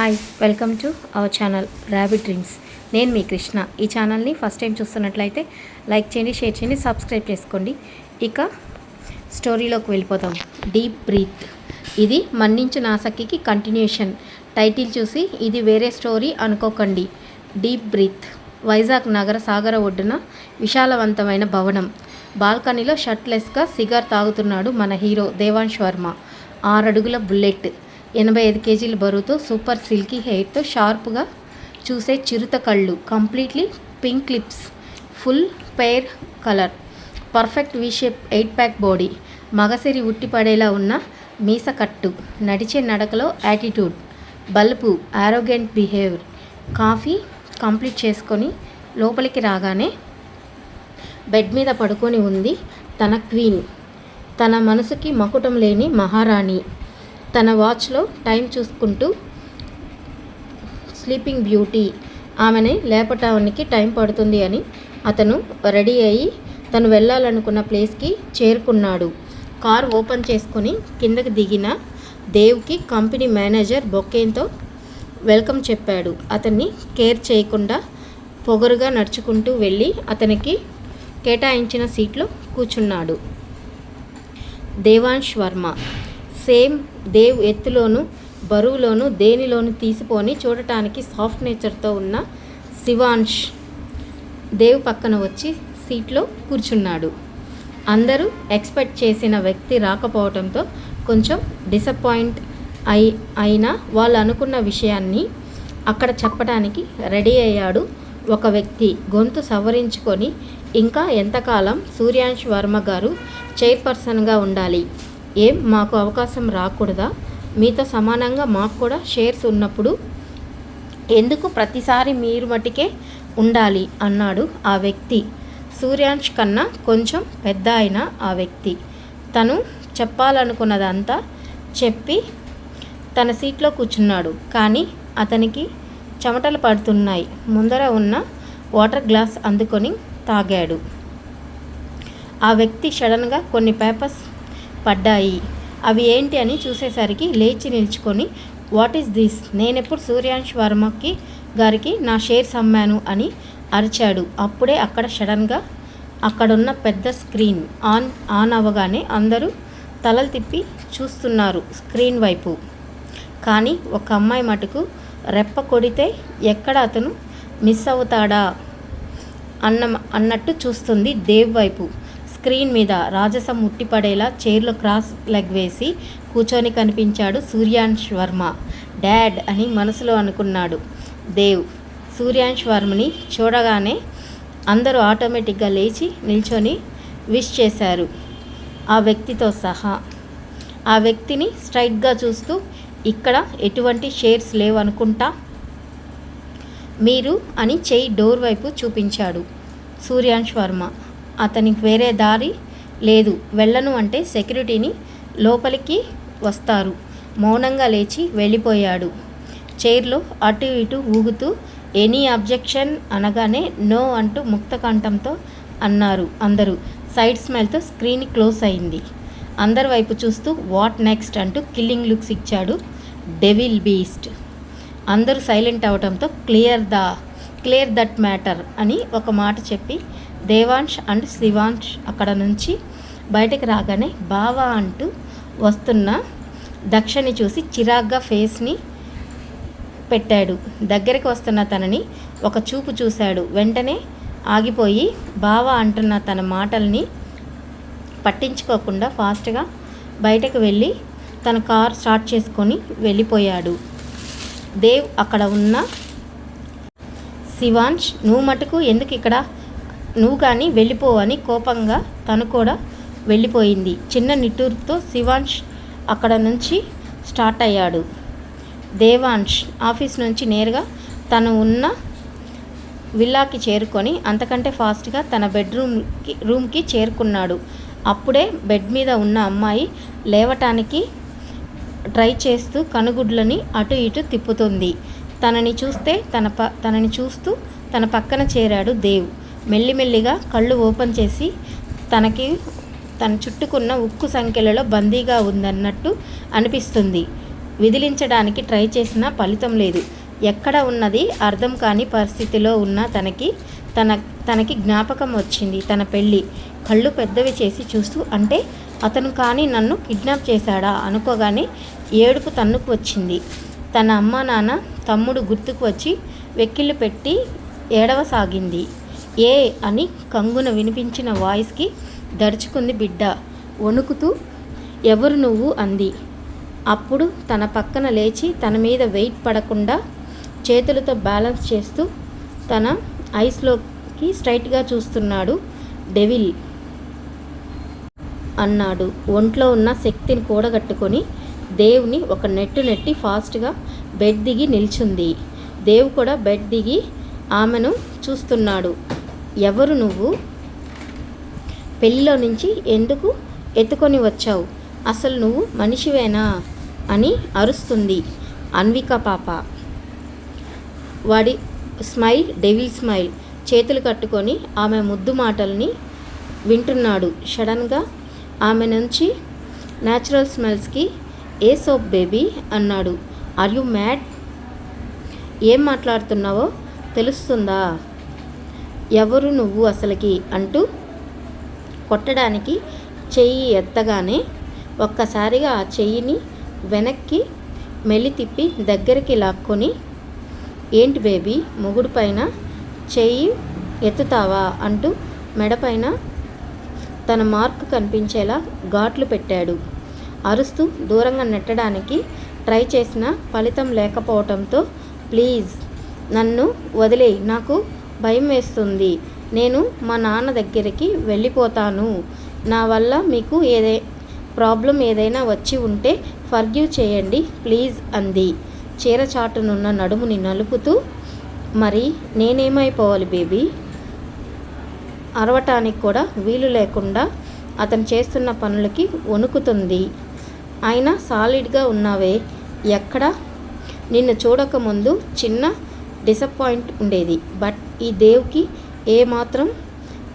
Hi welcome to our channel rabbit dreams నేను మీ కృష్ణ. ఈ ఛానల్ని ఫస్ట్ టైం చూస్తున్నట్లయితే లైక్ చేయండి షేర్ చేయండి సబ్స్క్రైబ్ చేసుకోండి. ఇక స్టోరీలోకి వెళ్ళిపోతాం డీప్ బ్రీత్ ఇది మన్నించు నాసక్కి కంటిన్యూషన్ టైటిల్ చూసి ఇది వేరే స్టోరీ అనుకోకండి. డీప్ బ్రీత్ వైజాగ్ నగర సాగర ఒడ్డున విశాలవంతమైన భవనం. బాల్కనీలో షర్ట్లెస్గా సిగార్ తాగుతున్నాడు మన హీరో దేవాంశ్ వర్మ. ఆరడుగుల బుల్లెట్. ఎనభై ఐదు కేజీల బరువుతో సూపర్ సిల్కీ హెయిర్తో షార్ప్గా చూసే చిరుత కళ్ళు completely pink lips full pair colour perfect V shape eight pack body మగసిరి ఉట్టిపడేలా ఉన్న మీస కట్టు నడిచే నడకలో attitude bulb arrogant behaviour coffee complete చేసుకొని లోపలికి రాగానే బెడ్ మీద పడుకొని ఉంది తన క్వీన్ తన మనసుకి మకుటం లేని మహారాణి. తన వాచ్లో టైం చూసుకుంటూ స్లీపింగ్ బ్యూటీ ఆమెని లేపటానికి టైం పడుతుంది అని అతను రెడీ అయ్యి తను వెళ్ళాలనుకున్న ప్లేస్కి చేరుకున్నాడు. కార్ ఓపెన్ చేసుకొని కిందకి దిగిన దేవ్కి కంపెనీ మేనేజర్ బొక్కేంతో వెల్కమ్ చెప్పాడు. అతన్ని కేర్ చేయకుండా పొగరుగా నడుచుకుంటూ వెళ్ళి అతనికి కేటాయించిన సీట్లో కూర్చున్నాడు. దేవాంశ్ వర్మ సేమ్ దేవ్ ఎత్తులోను బరువులోను దేనిలోను తీసిపోని చూడటానికి సాఫ్ట్ నేచర్తో ఉన్న శివాంష్ దేవ్ పక్కన వచ్చి సీట్లో కూర్చున్నాడు. అందరూ ఎక్స్పెక్ట్ చేసిన వ్యక్తి రాకపోవడంతో కొంచెం డిసప్పాయింట్ అయి అయినా వాళ్ళు అనుకున్న విషయాన్ని అక్కడ చెప్పడానికి రెడీ అయ్యాడు ఒక వ్యక్తి. గొంతు సవరించుకొని ఇంకా ఎంతకాలం సూర్యాంష్ వర్మ గారు చైర్పర్సన్గా ఉండాలి? ఏం మాకు అవకాశం రాకూడదా? మీతో సమానంగా మాకు కూడా షేర్స్ ఉన్నప్పుడు ఎందుకు ప్రతిసారి మీరు మటుకే ఉండాలి? అన్నాడు ఆ వ్యక్తి. సూర్యాంష్ కన్నా కొంచెం పెద్ద అయిన ఆ వ్యక్తి. తను చెప్పాలనుకున్నదంతా చెప్పి తన సీట్లో కూర్చున్నాడు. కానీ అతనికి చెమటలు పడుతున్నాయి. ముందర ఉన్న వాటర్ గ్లాస్ అందుకొని తాగాడు. ఆ వ్యక్తి సడన్గా కొన్ని పేపర్స్ పడ్డాయి. అవి ఏంటి అని చూసేసరికి లేచి నిల్చుకొని వాట్ ఈస్ దిస్? నేనెప్పుడు సూర్యాంశ్ వర్మకి గారికి నా షేర్స్ అమ్మాను అని అరిచాడు. అప్పుడే అక్కడ సడన్గా అక్కడున్న పెద్ద స్క్రీన్ ఆన్ ఆన్ అవ్వగానే అందరూ తలలు తిప్పి చూస్తున్నారు స్క్రీన్ వైపు. కానీ ఒక అమ్మాయి మటుకు రెప్ప కొడితే ఎక్కడ అతను మిస్ అవుతాడా అన్న అన్నట్టు చూస్తుంది దేవ్ వైపు. స్క్రీన్ మీద రాజసం ముట్టిపడేలా చైర్లో క్రాస్ లెగ్ వేసి కూర్చొని కనిపించాడు సూర్యాంశ్ వర్మ. డాడ్ అని మనసులో అనుకున్నాడు దేవ్. సూర్యాంశ్ వర్మని చూడగానే అందరూ ఆటోమేటిక్గా లేచి నిల్చొని విష్ చేశారు ఆ వ్యక్తితో సహా. ఆ వ్యక్తిని స్ట్రైట్గా చూస్తూ ఇక్కడ ఎటువంటి షేర్స్ లేవనుకుంటా? మీరు అని చెయ్యి డోర్ వైపు చూపించాడు సూర్యాంశ్ వర్మ. అతనికి వేరే దారి లేదు. వెళ్ళను అంటే సెక్యూరిటీని లోపలికి వస్తారు. మౌనంగా లేచి వెళ్ళిపోయాడు. చైర్లో అటు ఇటు ఊగుతూ ఎనీ అబ్జెక్షన్? అనగానే నో అంటూ ముక్త కంఠంతో అన్నారు అందరూ. సైడ్ స్మెల్తో స్క్రీన్ క్లోజ్ అయింది. అందరి వైపు చూస్తూ వాట్ నెక్స్ట్? అంటూ కిల్లింగ్ లుక్స్ ఇచ్చాడు డెవిల్ బీస్ట్. అందరూ సైలెంట్ అవడంతో clear the clear that matter అని ఒక మాట చెప్పి దేవాంష్ అండ్ శివాంష్ అక్కడ నుంచి బయటకు రాగానే బావా అంటూ వస్తున్న దక్షని చూసి చిరాగ్గా ఫేస్ని పెట్టాడు. దగ్గరికి వస్తున్న తనని ఒక చూపు చూశాడు. వెంటనే ఆగిపోయి బావా అంటున్న తన మాటల్ని పట్టించుకోకుండా ఫాస్ట్గా బయటకు వెళ్ళి తన కార్ స్టార్ట్ చేసుకొని వెళ్ళిపోయాడు. దేవ్ అక్కడ ఉన్న శివాంష్ నువ్వు మటుకు ఎందుకు ఇక్కడ నువ్వు కానీ వెళ్ళిపోవని కోపంగా తను కూడా వెళ్ళిపోయింది. చిన్న నిట్టూరుతో శివాంష్ అక్కడ నుంచి స్టార్ట్ అయ్యాడు. దేవాన్ష్ ఆఫీస్ నుంచి నేరుగా తను ఉన్న విల్లాకి చేరుకొని అంతకంటే ఫాస్ట్గా తన బెడ్రూమ్కి రూమ్కి చేరుకున్నాడు. అప్పుడే బెడ్ మీద ఉన్న అమ్మాయి లేవటానికి ట్రై చేస్తూ కనుగుడ్లని అటు ఇటు తిప్పుతుంది. తనని చూస్తే తన ప తనని చూస్తూ తన పక్కన చేరాడు దేవ్. మెల్లిమెల్లిగా కళ్ళు ఓపెన్ చేసి తనకి తన చుట్టుకున్న ఉక్కు సంఖ్యలలో బందీగా ఉందన్నట్టు అనిపిస్తుంది. విదిలించడానికి ట్రై చేసినా ఫలితం లేదు. ఎక్కడ ఉన్నది అర్థం కాని పరిస్థితిలో ఉన్న తనకి తన తనకి జ్ఞాపకం వచ్చింది తన పెళ్ళి. కళ్ళు పెద్దవి చేసి చూస్తూ అంటే అతను కానీ నన్ను కిడ్నాప్ చేశాడా అనుకోగానే ఏడుపు తన్నుకు వచ్చింది. తన అమ్మ నాన్న తమ్ముడు గుర్తుకు వచ్చి వెక్కిళ్ళు పెట్టి ఏడవసాగింది. ఏ అని కంగున వినిపించిన వాయిస్కి దడుచుకుంది బిడ్డ. వణుకుతూ ఎవరు నువ్వు? అంది. అప్పుడు తన పక్కన లేచి తన మీద వెయిట్ పడకుండా చేతులతో బ్యాలెన్స్ చేస్తూ తన ఐస్లోకి స్ట్రైట్గా చూస్తున్నాడు డెవిల్ అన్నాడు. ఒంట్లో ఉన్న శక్తిని కూడగట్టుకొని దేవుని ఒక నెట్టు నెట్టి ఫాస్ట్గా బెడ్ దిగి నిల్చుంది. దేవు కూడా బెడ్ దిగి ఆమెను చూస్తున్నాడు. ఎవరు నువ్వు? పెళ్ళిలో నుంచి ఎందుకు ఎత్తుకొని వచ్చావు? అసలు నువ్వు మనిషివేనా? అని అరుస్తుంది అన్విక పాప. వాడి స్మైల్ డెవిల్ స్మైల్. చేతులు కట్టుకొని ఆమె ముద్దు మాటల్ని వింటున్నాడు. సడన్గా ఆమె నుంచి న్యాచురల్ స్మెల్స్కి ఏ సోప్ బేబీ? అన్నాడు. Are you mad? ఏం మాట్లాడుతున్నావో? తెలుస్తుందా? ఎవరు నువ్వు అసలుకి అంటూ కొట్టడానికి చెయ్యి ఎత్తగానే ఒక్కసారిగా ఆ చెయ్యిని వెనక్కి మెలి తిప్పి దగ్గరికి లాక్కొని ఏంటి బేబీ మొగుడు పైన చెయ్యి ఎత్తుతావా? అంటూ మెడపైన తన మార్క్ కనిపించేలా ఘాట్లు పెట్టాడు. అరుస్తూ దూరంగా నెట్టడానికి ట్రై చేసిన ఫలితం లేకపోవటంతో ప్లీజ్ నన్ను వదిలేయి నాకు భయం వేస్తుంది నేను మా నాన్న దగ్గరికి వెళ్ళిపోతాను. నా వల్ల మీకు ఏదే ప్రాబ్లం ఏదైనా వచ్చి ఉంటే ఫర్గ్యూ చేయండి ప్లీజ్ అంది. చీరచాటునున్న నడుముని నలుపుతూ మరి నేనేమైపోవాలి బేబీ? అరవటానికి కూడా వీలు లేకుండా అతను చేస్తున్న పనులకి వణుకుతుంది. అయినా సాలిడ్గా ఉన్నావే. ఎక్కడ? నిన్ను చూడకముందు చిన్న డిసప్పాయింట్ ఉండేది. బట్ ఈ దేవుకి ఏమాత్రం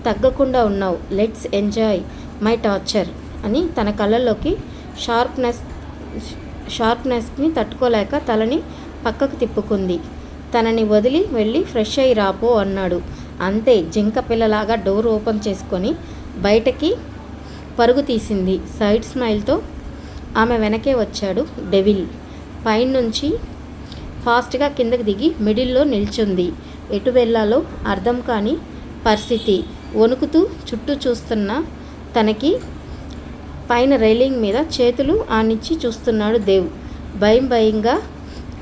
తగ్గకుండా ఉన్నావు. లెట్స్ ఎంజాయ్ మై టార్చర్ అని తన కళ్ళల్లోకి షార్ప్నెస్ షార్ప్నెస్ని తట్టుకోలేక తలని పక్కకు తిప్పుకుంది. తనని వదిలి వెళ్ళి ఫ్రెష్ అయి రాపో అన్నాడు. అంతే జింక పిల్లలాగా డోర్ ఓపెన్ చేసుకొని బయటకి పరుగు తీసింది. సైడ్ స్మైల్తో ఆమె వెనకే వచ్చాడు డెవిల్. పైనుంచి ఫాస్ట్గా కిందకి దిగి మిడిల్లో నిల్చుంది. ఎటు వెళ్ళాలో అర్థం కాని పరిస్థితి. వణుకుతూ చుట్టూ చూస్తున్న తనకి పైన రైలింగ్ మీద చేతులు ఆనిచ్చి చూస్తున్నాడు దేవ్. భయం భయంగా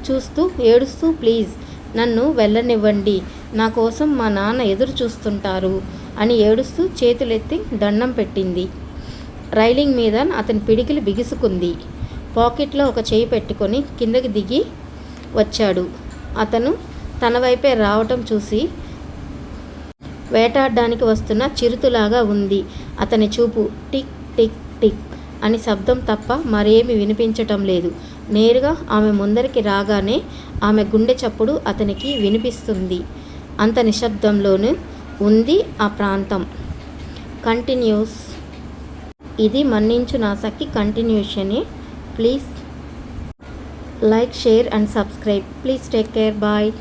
చూస్తూ ఏడుస్తూ ప్లీజ్ నన్ను వెళ్ళనివ్వండి. నా కోసం మా నాన్న ఎదురు చూస్తుంటారు అని ఏడుస్తూ చేతులెత్తి దండం పెట్టింది. రైలింగ్ మీద అతని పిడికిలు బిగుసుకుంది. పాకెట్లో ఒక చేయి పెట్టుకొని కిందకి దిగి వచ్చాడు. అతను తన వైపే రావటం చూసి వేటాడడానికి వస్తున్న చిరుతులాగా ఉంది. అతని చూపు టిక్ టిక్ టిక్ అని శబ్దం తప్ప మరేమి వినిపించటం లేదు. నేరుగా ఆమె ముందరికి రాగానే ఆమె గుండె చప్పుడు అతనికి వినిపిస్తుంది. అంత నిశ్శబ్దంలోనూ ఉంది ఆ ప్రాంతం. కంటిన్యూస్. ఇది మన్నించు నాసకి కంటిన్యూషనే. Please like share and subscribe. Please take care. Bye.